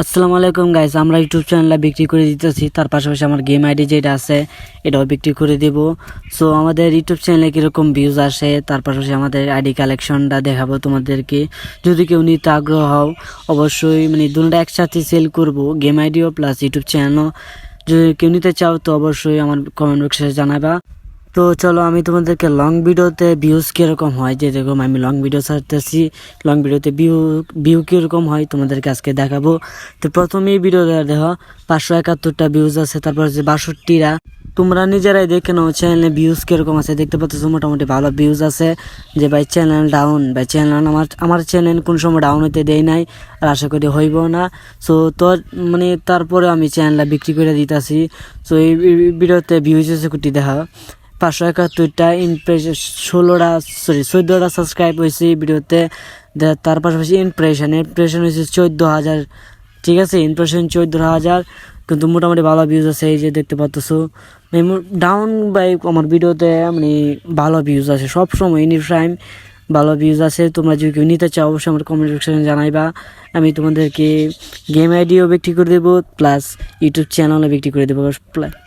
আসসালামু আলাইকুম গাইস আমরা ইউটিউব চ্যানেলে বিক্রি করে দিতেছি। তার পাশাপাশি আমার গেম আইডি যেটা আছে, এটাও বিক্রি করে দেব। সো আমাদের ইউটিউব চ্যানেলে কীরকম ভিউজ আসে, তার পাশাপাশি আমাদের আইডি কালেকশনটা দেখাবো তোমাদেরকে। যদি কেউ নিতে আগ্রহ হও, অবশ্যই মানে দুটোটা একসাথে সেল করব গেম আইডিও প্লাস ইউটিউব চ্যানেলও যদি কেউ নিতে চাও, তো অবশ্যই আমার কমেন্ট বক্সে জানাবা। তো চলো আমি তোমাদেরকে লং ভিডিওতে ভিউজ কীরকম হয়, যে যেরকম আমি লং ভিডিও ছাড়তেছি লং ভিডিওতে ভিউ ভিউ কীরকম হয় তোমাদেরকে আজকে দেখাবো। তো প্রথমেই ভিডিও দেখো, পাঁচশো একাত্তরটা ভিউজ আছে, তারপর যে বাষট্টিরা তোমরা নিজেরাই দেখে নাও চ্যানেলে ভিউজ কীরকম আছে, দেখতে পাচ্ছ মোটামুটি ভালো ভিউজ আছে, যে ভাই চ্যানেল ডাউন ভাই চ্যানেল আমার আমার চ্যানেল কোন সময় ডাউন হতে দেয় নাই, আর আশা করি হইব না। সো তোর মানে তারপরে আমি চ্যানেলটা বিক্রি করে দিতেছি। সো এই ভিডিওতে ভিউজ আছে কুটি দেখা পাঁচশো একাত্তরটা ইমপ্রেশন ষোলোটা সরি চোদ্দোটা সাবস্ক্রাইব হয়েছে ভিডিওতে। তার পাশাপাশি ইমপ্রেশন ইমপ্রেশন হয়েছে চোদ্দ হাজার ঠিক আছে ইমপ্রেশন চোদ্দ হাজার কিন্তু মোটামুটি ভালো ভিউজ আছে এই যে দেখতে পাচ্ছ ডাউন বাইক আমার ভিডিওতে মানে ভালো ভিউজ আছে। সবসময় এনি টাইম ভালো ভিউজ আছে, তোমরা যদি কেউ নিতে চাও, অবশ্যই আমার কমেন্ট সেকশনে জানাইবা। আমি তোমাদেরকে গেম আইডিও বিক্রি করে দেবো প্লাস ইউটিউব চ্যানেলও বিক্রি করে দেবো।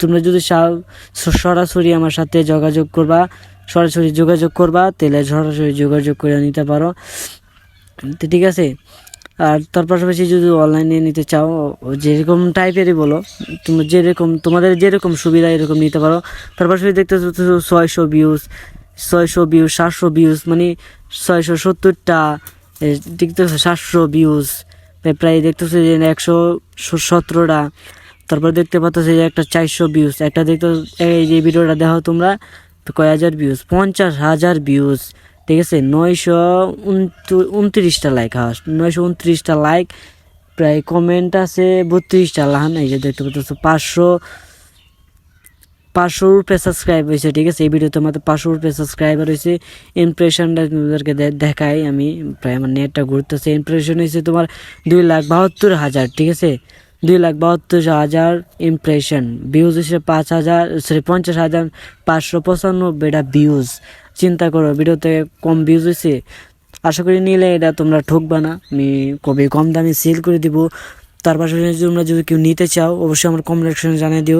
তোমরা যদি চাও সরাসরি আমার সাথে যোগাযোগ করবা, সরাসরি যোগাযোগ করবা, তাহলে সরাসরি যোগাযোগ করে নিতে পারো। তো ঠিক আছে। আর তার পাশাপাশি যদি অনলাইনে নিতে চাও যেরকম টাইপেরই বলো, তোমরা যেরকম, তোমাদের যেরকম সুবিধা এরকম নিতে পারো। তার পাশাপাশি দেখতে ছয়শো ভিউজ ছয়শো ভিউজ সাতশো ভিউজ মানে ছয়শো সত্তরটা দেখতেছো, সাতশো ভিউজ প্রায় দেখতেছো যে একশো সতেরোটা। তারপর দেখতে পাচ্ছ যে একটা চারশো ভিউজ একটা দেখতে এই যে ভিডিওটা দেখো তোমরা কয় হাজার ভিউজ পঞ্চাশ হাজার ভিউজ ঠিক আছে? নয়শো উনত্র- উনত্রিশটা লাইক হ্যাঁ নয়শো উনত্রিশটা লাইক প্রায় কমেন্ট আছে বত্রিশটা, লাহান, এই যে দেখতে পাচ্ছ পাঁচশো পাঁচশো রুপে সাবস্ক্রাইব হয়েছে, ঠিক আছে? এই ভিডিওতে আমাদের পাঁচশো রুপে সাবস্ক্রাইবার হয়েছে। ইমপ্রেশনটা তোমাদেরকে দেখাই আমি, প্রায় আমার নেটটা ঘুরতেছে। ইমপ্রেশন হয়েছে তোমার দুই লাখ বাহাত্তর হাজার, ঠিক আছে? দুই লাখ বাহাত্তর হাজার ইমপ্রেশন ভিউজ হচ্ছে পাঁচ হাজার সরি পঞ্চাশ হাজার পাঁচশো পঁচানব্বইটা ভিউজ চিন্তা করো, ভিডিওতে কম ভিউজ হয়েছে? আশা করি নিলে এটা তোমরা ঠকবা না। আমি কবে কম দামে সেল করে দিব। তার পাশাপাশি তোমরা যদি কেউ নিতে চাও, অবশ্যই আমার কমেন্ট সেকশনে জানিয়ে দিও।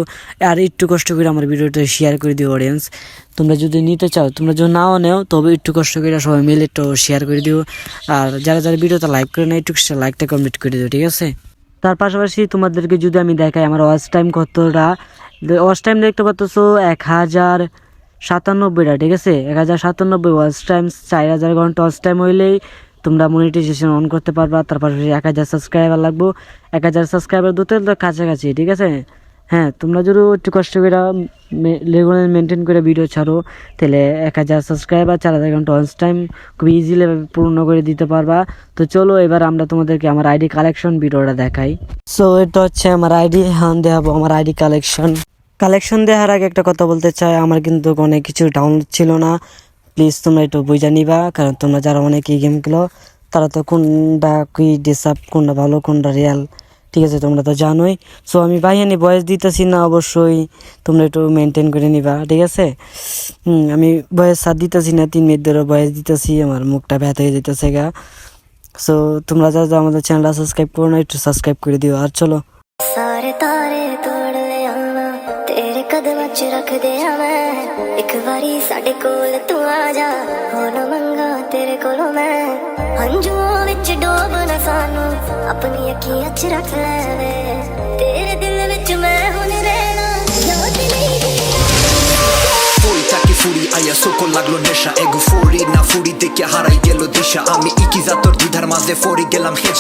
আর একটু কষ্ট করে আমার ভিডিওটা শেয়ার করে দিও অডিয়েন্স তোমরা যদি নিতে চাও, তোমরা যদি নাও নেও, তবে একটু কষ্ট করে সবাই মিলে একটু শেয়ার করে দিও। আর যারা যারা ভিডিওটা লাইক করে নেয় একটু লাইকটা কমপ্লিট করে দিও, ঠিক আছে? তার পাশাপাশি তোমাদেরকে যদি আমি দেখাই আমার ওয়াচ টাইম কতটা ওয়াচ টাইম দেখতে পাচ্ছ এক হাজার সাতানব্বইটা, ঠিক আছে? এক হাজার সাতানব্বই ওয়াচ টাইম চার হাজার ঘণ্টা ওয়াচ টাইম হইলেই তোমরা মনিটাইজেশন অন করতে পারবা, তার পাশাপাশি এক হাজার সাবস্ক্রাইবার লাগবো। এক হাজার সাবস্ক্রাইবার দুটো তো কাছাকাছি, ঠিক আছে? হ্যাঁ তোমরা যদি একটু কষ্ট করে রেগুলার মেনটেন করে ভিডিও ছাড়ো, তাহলে এক হাজার সাবস্ক্রাইবার চার হাজার ঘণ্টা ওয়াচ টাইম খুব ইজিলি পূর্ণ করে দিতে পারবা। তো চলো এবার আমরা তোমাদেরকে আমার আইডি কালেকশন ভিডিওটা দেখাই। সো এটা হচ্ছে আমার আইডি হান দেখাবো আমার আইডি কালেকশন কালেকশন দেওয়ার আগে একটা কথা বলতে চাই, আমার কিন্তু অনেক কিছু ডাউনলোড ছিল না। প্লিজ তোমরা একটু বুঝে নিবা, কারণ তোমরা যারা অনেক এই গেম খেলো, তারা তো কোনটা কি ডিসাপ কোনটা ভালো, কোনটা রিয়াল ঠিক আছে, তোমরা তো জানোই। সো আমি বাহিনী বয়স দিতেছি না অবশ্যই, তোমরা একটু মেনটেন করে নিবা, ঠিক আছে? আমি বয়স সাত দিতেছি না, তিন মিনিট ধরে বয়স দিতেছি, আমার মুখটা ব্যথা হয়ে যেতেছে গা। সো তোমরা যারা আমাদের চ্যানেলটা সাবস্ক্রাইব করো না, একটু সাবস্ক্রাইব করে দিও, আর চলো। ਕਦਮਾਂ 'ਚ ਰੱਖ ਦਿਆਂ ਮੈਂ ਇੱਕ ਵਾਰੀ ਸਾਡੇ ਕੋਲ ਤੂੰ ਆ ਜਾ ਹੋ ਨਾ ਮੰਗਾ ਤੇਰੇ ਕੋਲੋਂ ਮੈਂ ਹੰਝੂਆਂ ਵਿੱਚ ਡੋਬ ਨਾ ਸਾਨੂੰ ਆਪਣੀ ਅੱਖੀਆਂ 'ਚ ਰੱਖ ਲੈ ਵੇ ਤੇਰੇ ਦਿਲ ਵਿੱਚ ਮੈਂ ਹੁਣ ਰਹਿਣਾ ਯਾਦ ਨਹੀਂ ফুরি তাকে ফুরি আয়া সকল লাগলো নেশা এগো ফুরি না ফুরি দেখে হারাই গেল দিশা আমি ইকি জাতর দ্বিধার মাঝে ফরি গেলাম হে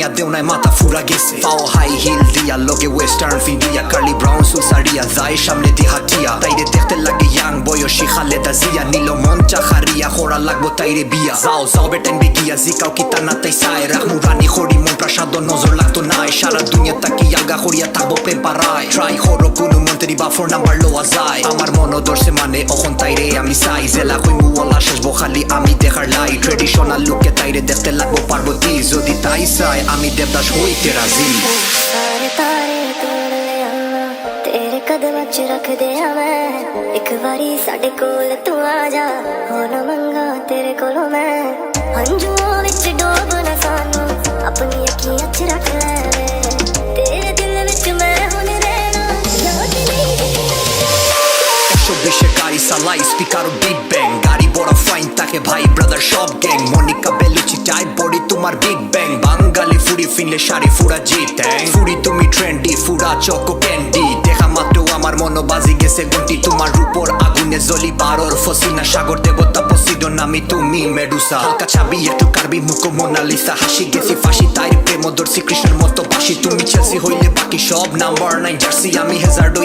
হেওয়া দেওনায় মাথা ফুরা গেছে পাও হাই হিল দিয়া লগে ওয়েস্টার্ন ফিডিয়া কার্লি ব্রাউন সুট সারিয়া যায় সামনে দি হাটিয়া তাইরে দেখতে লাগে ইয়াং বয়সী খালেদা জিয়া নিল মন চাহারিয়া খোরা লাগবো তাইরে বিয়া যাও যাও বেটেন বিগিয়া জিকাও কি তানা তাই সাই রাখমু রানী খড়ি মন প্রাসাদ নজর লাগতো নাই সারা দুনিয়া তাকি আগা খড়িয়া থাকব পেপারায় ট্রাই হরো কোনো মন্ত্রী বা ফোর নাম্বার লোয়া যায় আমার মন ধরছে মানে অখন তাইরে আমি চাই জেলা কই মুওয়ালা শেষ বখালি আমি দেখার লাই ট্রেডিশনাল লুকে তাইরে দেখতে যদি তাই চাই আমি দেবদাস হইতে রাজি ਸਾਰੇ ਤਾਰੇ ਤੋੜ ਲਿਆ ਮੈਂ ਤੇਰੇ ਕਦਮਾਂ 'ਚ ਰੱਖ ਦਿਆਂ ਮੈਂ ਇੱਕ ਵਾਰੀ ਸਾਡੇ ਕੋਲ ਤੂੰ ਆ ਜਾ ਹੋ ਨਾ ਮੰਗਾ ਤੇਰੇ ਕੋਲੋਂ ਮੈਂ ਹੰਝੂਆਂ ਵਿੱਚ ਡੋਬ ਨਾ ਸਾਨੂੰ ਆਪਣੀ ਅੱਖੀਆਂ 'ਚ ਰੱਖ ਲੈ ਵੇ ਤੇਰੇ ਦਿਲ ਵਿੱਚ ਮੈਂ ਹੁਣ ਰਹਿਣਾ ਯਾਦ ਨਹੀਂ একশো বিশে গাড়ি সালাই স্পিকার বিগ ব্যাং গাড়ি বড় তাকে ভাই ব্রাদার সব গ্যাং মনিকা বেলুচি টাই, বডি তোমার বিগ ব্যাং বাঙালি ফুড়ি ফিনলে শাড়ি ফুরা জিত্যাং ফুড়ি তুমি ট্রেন্ডি ফুরা চকো ক্যান্ডি দেখা মাত্র আমার মনোবাজি গেছে গন্টি তোমার উপর আগুনে জলি বারোর ফসিনা। সাগর দেবতা পসিডন আমি তুমি মেডুসা। হালকা চাবি, একটু কারবি, মুখো মোনালিসা। হাসি গেছি ফাঁসি, তাই প্রেমদর্শী কৃষ্ণের মতো বাসি তুমি চেলসি হইলে বাকি সব নাম্বার নাইন জার্সি। আমি হেজার্ডো